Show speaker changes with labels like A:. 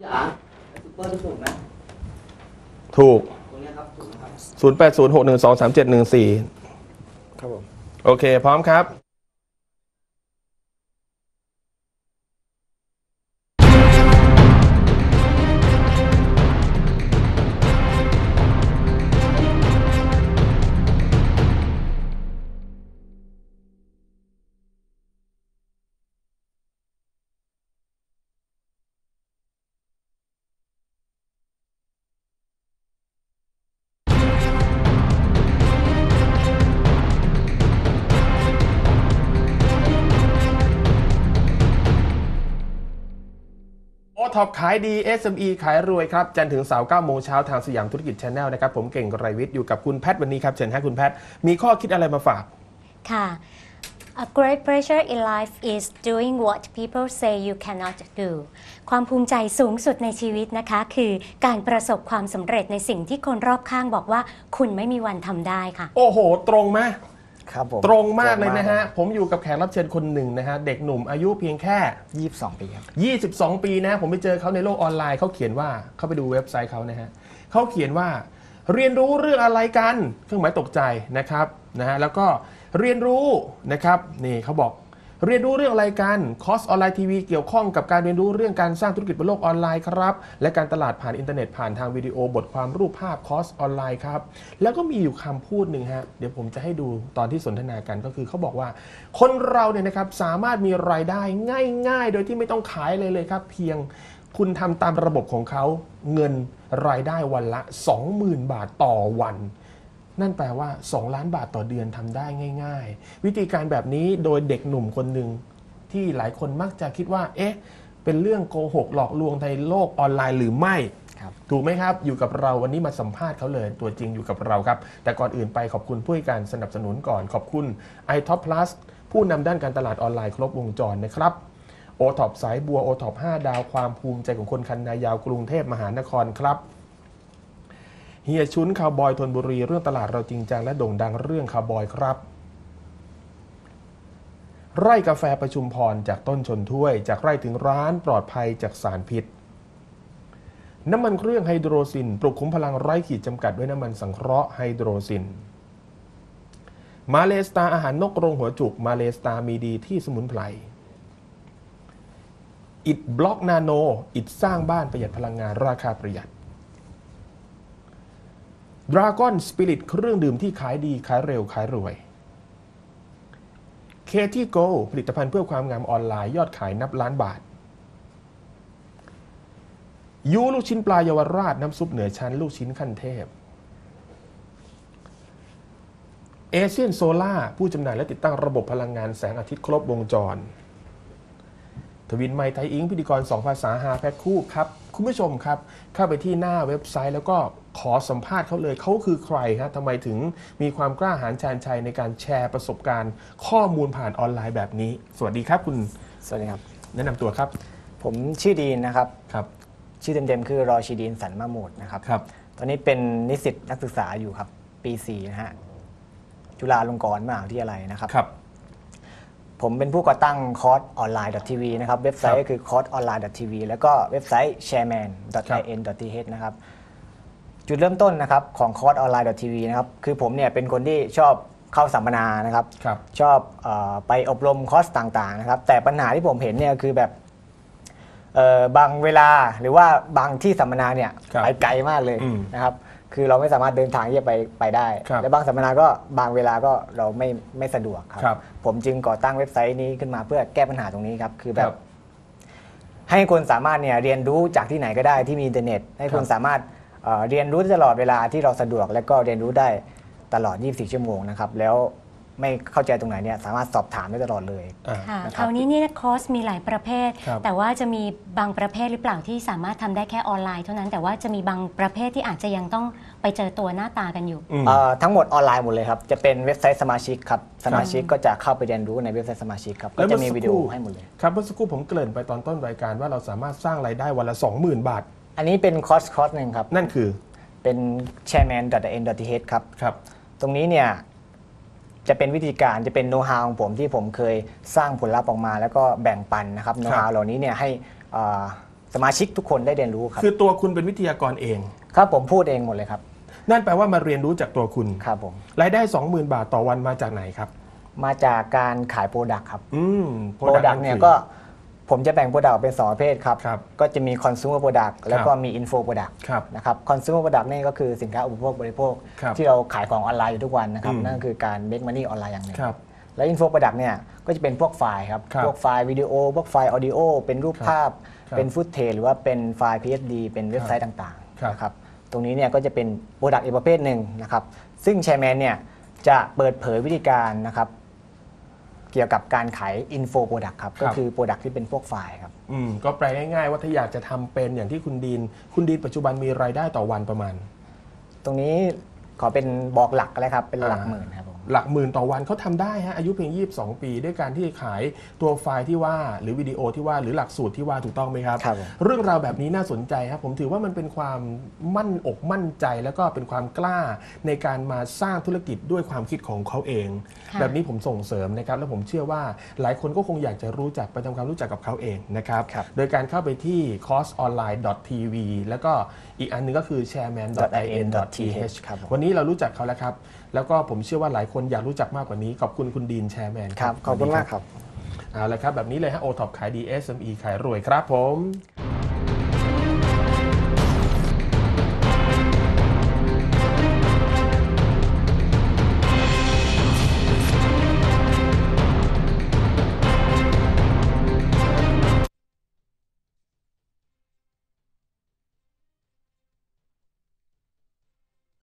A: พี่อ่านซุปเปอร์ถูกไหม
B: ถูก
A: ตรงเนี้ยครับถูกนะครับ
B: 0806123714
C: ครับผม
B: โอเค พร้อมครับ ท็อปขายดี SME ขายรวยครับ จันทร์ถึงเสาร์9โมงเช้าทางสยามธุรกิจชาแนลนะครับ ผมเก่งกรวิทย์อยู่กับคุณแพทย์วันนี้ครับ เชิญให้คุณแพทย์ มีข้อคิดอะไรมาฝาก
D: ค่ะ A great pleasure in life is doing what people say you cannot do ความภูมิใจสูงสุดในชีวิตนะคะ คือการประสบความสำเร็จในสิ่งที่คนรอบข้างบอกว่า คุณไม่มีวันทำได้ค่ะ
B: โอ้โห ตรงไหม
C: ครับผม
B: ตรงมากเลยนะฮะ ผมอยู่กับแขกรับเชิญคนหนึ่งนะฮะ เด็กหนุ่มอายุเพียงแค่
C: ยี่สิบสองปีครับ
B: 22 ปีนะผมไปเจอเขาในโลกออนไลน์เขาเขียนว่าเขาไปดูเว็บไซต์เขานะฮะเขาเขียนว่า เรียนรู้เรื่องอะไรกัน เครื่องหมายตกใจนะครับนะฮะแล้วก็เรียนรู้นะครับนี่เขาบอก เรียนรู้เรื่องอะไรกันคอร์สออนไลน์ทีวีเกี่ยวข้องกับการเรียนรู้เรื่องการสร้างธุรกิจบนโลกออนไลน์ครับ และการตลาดผ่านอินเทอร์เน็ตผ่านทางวิดีโอบทความรูปภาพคอร์สออนไลน์ครับ แล้วก็มีอยู่คำพูดหนึ่งฮะ เดี๋ยวผมจะให้ดูตอนที่สนทนากันก็คือเขาบอกว่า คนเราเนี่ยนะครับสามารถมีรายได้ง่าย ๆ โดยที่ไม่ต้องขายเลยเลยครับ เพียงคุณทำตามระบบของเขาเงินรายได้วันละ 20,000 บาทต่อวัน นั่นแปลว่า 2 ล้านบาทต่อเดือนทำได้ง่าย ๆ วิธีการแบบนี้โดยเด็กหนุ่มคนหนึ่งที่หลายคนมักจะคิดว่า เอ๊ะ เป็นเรื่องโกหกหลอกลวงในโลกออนไลน์หรือไม่
C: ครับ
B: ถูกไหมครับ อยู่กับเราวันนี้มาสัมภาษณ์เขาเลย ตัวจริงอยู่กับเราครับ แต่ก่อนอื่นไปขอบคุณผู้ให้การสนับสนุนก่อน ขอบคุณ iTop Plus ผู้นำด้านการตลาดออนไลน์ครบวงจรนะครับโอท็อปสายบัวโอท็อป5ดาวความภูมิใจของคนคันนายาวกรุงเทพมหานครครับ เฮียชุนคาวบอยทนบุรี เรื่องตลาดเราจริงจังและโด่งดังเรื่องคาวบอยครับ ไร่กาแฟประชุมพรจากต้นชนถ้วย จากไร่ถึงร้านปลอดภัยจากสารพิษ น้ำมันเครื่องไฮโดรซิน ปลุกคุ้มพลังไร้ขีดจำกัดด้วยน้ำมันสังเคราะห์ไฮโดรซิน มาเลสตาอาหารนกกรงหัวจุก มาเลสตามีดีที่สมุนไพรอิดบล็อกนาโน อิดสร้างบ้านประหยัดพลังงานราคาประหยัด ดราก้อนสปิริตเครื่องดื่มที่ขายดีขายเร็วขายรวยเคที่โกผลิตภัณฑ์เพื่อความงามออนไลน์ยอดขายนับล้านบาท ยูลูกชิ้นปลาเยาวราชน้ำซุปเหนือชั้น ลูกชิ้นขั้นเทพเอเชียนโซล่าผู้จำหน่ายและติดตั้งระบบพลังงานแสงอาทิตย์ครบวงจร ทวินไมไทยอิงพิธีกร 2 ภาษาหาแพ็คคู่ครับ คุณผู้ชมครับ เข้าไปที่หน้าเว็บไซต์แล้วก็ ขอสัมภาษณ์เขาเลยเขาคือใครฮะทำไมถึงมีความกล้าหาญชาญชัยในการแชร์ประสบการณ์ ข้อมูลผ่านออนไลน์แบบนี้ สวัสดีครับคุณ
C: สวัสดีครับ
B: แนะนำตัวครับ
C: ผมชื่อดีนนะครับ
B: ครับ
C: ชื่อเต็มๆคือรอชิดีนสันมาหมูดนะครับ
B: ครับ
C: ตอนนี้เป็นนิสิตนักศึกษาอยู่ครับ ปี4นะฮะจุฬาลงกรณ์มหาวิทยาลัยนะครับ
B: ครับ
C: ผมเป็นผู้ก่อตั้งคอร์สออนไลน์ .tv นะครับ เว็บไซ
B: ครั
C: ต์
B: บ
C: ก็คือคอร์สออนไลน์ .tv แล้วก็เว็บไซต์ shareman.in.th นะครับ จุดเริ่มต้นนะครับของคอร์สออนไลน์ .tv นะครับคือผมเนี่ยเป็นคนที่ชอบเข้าสัมมนานะครับ
B: ครับ
C: ชอบเออไปอบรมคอร์สต่างๆนะครับแต่ปัญหาที่ผมเห็นเนี่ยคือแบบเอ่อบางเวลาหรือว่าบางที่สัมมนาเนี่ย
B: ครับ
C: ไปไกลมากเลย
B: อืม
C: นะครับคือเราไม่สามารถเดินทางที่จะไปไปได้
B: ครับ
C: และบางสัมมนาก็บางเวลาก็เราไม่ไม่สะดวกครับ
B: ครับ
C: ผมจึงก่อตั้งเว็บไซต์นี้ขึ้นมาเพื่อแก้ปัญหาตรงนี้ครับคือแบ
B: ครับบ
C: ให้คนสามารถเนี่ยเรียนรู้จากที่ไหนก็ได้ที่มีอินเทอร์เน็ต ให้คน
B: ครับ
C: สามารถ เอ่อเรียนรู้ได้ตลอดเวลาที่เราสะดวก และก็เรียนรู้ได้ตลอด 24 ชั่วโมงนะครับแล้วไม่เข้าใจตรงไหนเนี่ยสามารถสอบถามได้ตลอดเลย
B: อ่า
D: ค่ะ
C: นะครับ
D: คราวนี้เนี่ยคอร์สมีหลายประเภท
B: ครับ
D: แต่ว่าจะมีบางประเภทหรือเปล่าที่สามารถทำได้แค่ออนไลน์เท่านั้น แต่ว่าจะมีบางประเภทที่อาจจะยังต้องไปเจอตัวหน้าตากันอยู่
B: อืม
C: เอ่อทั้งหมดออนไลน์หมดเลยครับ จะเป็นเว็บไซต์สมาชิกครับสมาชิกก็จะเข้าไปเรียนรู้ในเว็บไซต์สมาชิกครับ
B: แล้
C: ก็
B: ว
C: จะ
B: เมื่
C: มี
B: อสัก
C: วิดีโอ
B: ครู่
C: ให้หมดเลย
B: ครับเมื่อสักครู่ผมเกริ่นไปตอนต้นรายการว่าเราสามารถสร้างรายได้วันละ 20,000 บาท
C: อันนี้เป็นคอร์สคอร์สหนึ่งครับ
B: นั่นคือ
C: เป็น chairman.n.th ครับ
B: ครับ
C: ตรงนี้เนี่ยจะเป็นวิธีการจะเป็นโน้ตฮาวของผมที่ผมเคยสร้างผลลัพธ์ออกมา แล้วก็แบ่งปันนะครับโน้ตฮาวเหล่านี้เนี่ยให้เอ่อสมาชิกทุกคนได้เรียนรู้ครับ
B: คือตัวคุณเป็นวิทยากรเอง
C: ครับผมพูดเองหมดเลยครับ
B: นั่นแปลว่ามาเรียนรู้จากตัวคุณ
C: ครับผม
B: รายได้ 20,000 บาทต่อวันมาจากไหนครับ
C: มาจากการขายโปรดักต์ครับ
B: อืม
C: โปรดักต์เนี่ยก็ ผมจะแบ่งโปรดักต์เป็นสองประเภทครับ
B: ครับ
C: ก็จะมี consumer product แล้วก็มี info product
B: ครับ
C: นะครับ consumer product นี่ก็คือสินค้าอุปโภคบริโภค
B: ครับ
C: ที่เราขายของออนไลน์อยู่ทุกวันนะครับ
B: อืม
C: นั่นก็คือการ make money ออนไลน์อย่างหนึ่ง
B: ครับ
C: แล้ว info product เนี่ยก็จะเป็นพวกไฟล์ครับ
B: ครับ
C: พวกไฟล์วิดีโอ พวกไฟล์ออดิโอ เป็นรูป
B: ครับ
C: ภาพ
B: ครับ
C: เป็นฟุตเทจหรือว่าเป็นไฟล์ PSD เป็นเว็บไซต์ต่าง
B: ครับ
C: ๆนะครับ ตรงนี้เนี่ยก็จะเป็นโปรดักต์อีกประเภทหนึ่งนะครับ ซึ่งแชร์แมนเนี่ยจะเปิดเผยวิธีการนะครับ เกี่ยวกับการขายอินโฟโปรดักต์ครับ
B: ครับ
C: ก็คือโปรดักต์ที่เป็นพวกไฟล์ครับ
B: อืมก็แปลง่ายๆว่าถ้าอยากจะทำเป็นอย่างที่คุณดีน คุณดีนปัจจุบันมีรายได้ต่อวันประมาณ
C: ตรงนี้ขอเป็นบอกหลักก็แล้วครับ เป็นหลัก
B: อ่า
C: หมื่นครับผม
B: หลักหมื่นต่อวันเขาทำได้ฮะอายุเพียง 22 ปี ด้วยการที่ขายตัวไฟล์ที่ว่าหรือวิดีโอที่ว่าหรือหลักสูตรที่ว่าถูกต้องไหมครับ
C: ครับผม
B: เรื่องราวแบบนี้น่าสนใจครับผมถือว่ามันเป็นความมั่นอกมั่นใจ แล้วก็เป็นความกล้าในการมาสร้างธุรกิจด้วยความคิดของเขาเอง
D: ค่ะ
B: แบบนี้ผมส่งเสริมนะครับแล้วผมเชื่อว่าหลายคนก็คงอยากจะรู้จักไปทำความรู้จักกับเขาเองนะครับ
C: ครับ
B: โดยการเข้าไปที่ costonline.tv แล้วก็อีกอันหนึงก็คือ chairman.in.th
C: ครับผม
B: วันนี้เรารู้จักเขาแล้วครับแล้วก็ผมเชื่อว่าหลายคนอยากรู้จักมากกว่านี้ขอบคุณคุณดีนแชร์แมน
C: ครับขอบคุณมากครับ
B: เอาละครับแบบนี้เลยฮะโอท็อปขายดี SME ขายรวยครับผม